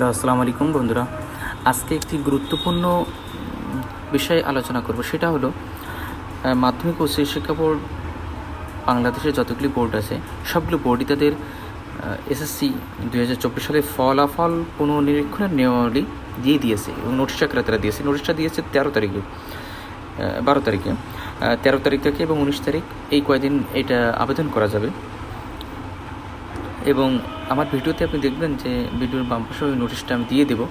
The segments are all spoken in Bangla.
হ্যালো, আসসালামু আলাইকুম বন্ধুরা। আজকে একটি গুরুত্বপূর্ণ বিষয়ে আলোচনা করব, সেটা হলো মাধ্যমিক ও শিক্ষা বোর্ড বাংলাদেশের যতগুলি বোর্ড আছে, সবগুলো বোর্ডই তাদের এসএসসি দুই হাজার চব্বিশ সালে ফলাফল পুনর্নিরীক্ষণের নিয়মাবলী দিয়ে দিয়েছে এবং নোটিশ আকারে তারা দিয়েছে। নোটিশটা দিয়েছে তেরো তারিখে বারো তারিখে। তেরো তারিখ থেকে এবং উনিশ তারিখ এই কয়দিন এটা আবেদন করা যাবে। এবং আমার ভিডিওতে আপনি দেখবেন যে ভিডিওর বাম পাশে ওই নোটিশটা আমি দিয়ে দেবো।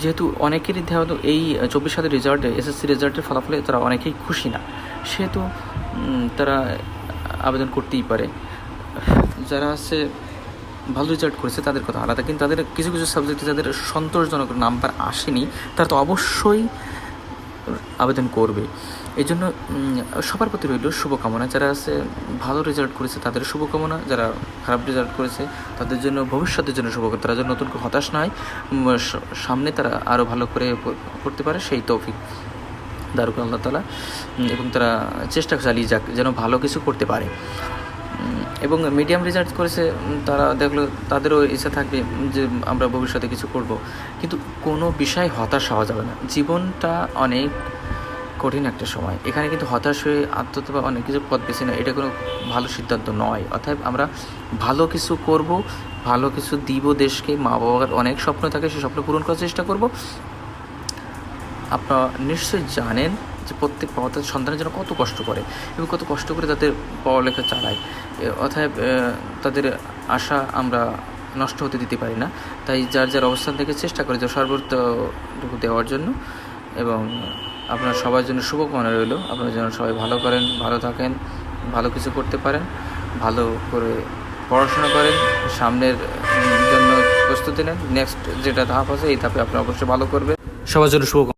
যেহেতু অনেকেরই দেওয়া তো এই চব্বিশ সালের রেজাল্টে এসএসসি রেজাল্টের ফলাফলে তারা অনেকেই খুশি না, সেহেতু তারা আবেদন করতেই পারে। যারা আছে ভালো রেজাল্ট করেছে তাদের কথা আলাদা, কিন্তু তাদের কিছু কিছু সাবজেক্টে যাদের সন্তোষজনক নাম্বার আসেনি, তারা তো অবশ্যই আবেদন করবে। এই জন্য সবার প্রতি রইল শুভকামনা। যারা আছে ভালো রেজাল্ট করেছে তাদের শুভকামনা। যারা খারাপ রেজাল্ট করেছে তাদের জন্য ভবিষ্যতের জন্য শুভকামনা। তারা যেন নতুন হতাশ না উম, স- সামনে তারা আরও ভালো করে করতে পারে সেই তৌফিক দারুক আল্লাহ তালা এবং তারা চেষ্টা চালিয়ে যাক যেন ভালো কিছু করতে পারে। এবং মিডিয়াম রেজাল্ট করেছে তারা দেখল তাদেরও ইচ্ছা থাকবে যে আমরা ভবিষ্যতে কিছু করব। কিন্তু কোনো বিষয় হতাশ হওয়া যাবে না। জীবনটা অনেক কঠিন একটা সময়। এখানে কিন্তু হতাশ হয়ে আত্মহত্যা বা অনেক কিছু পথ বেছে নেয় এটা কোনো ভালো সিদ্ধান্ত নয়। অর্থাৎ আমরা ভালো কিছু করব, ভালো কিছু দিব দেশকে মা বাবার অনেক স্বপ্ন থাকে সেই স্বপ্ন পূরণ করার চেষ্টা করব। আপনারা নিশ্চয়ই জানেন যে প্রত্যেক বাবা তাদের সন্তানের জন্য কত কষ্ট করে এবং কত কষ্ট করে তাদের পড়ালেখা চালায়। এ, তাদের আশা আমরা নষ্ট হতে দিতে পারি না। তাই যার যার অবস্থান থেকে চেষ্টা করে যে সর্বোত্তটুকু দেওয়ার জন্য এবং আপনার সবার জন্য শুভকামনা রইল। আপনারা যেন সবাই ভালো করেন ভালো থাকেন ভালো কিছু করতে পারেন ভালো করে পড়াশোনা করেন সামনের জন্য প্রস্তুতি নেন। নেক্সট যেটা ধাপ আছে এই ধাপে আপনারা অবশ্যই ভালো করবেন। সবার জন্য শুভ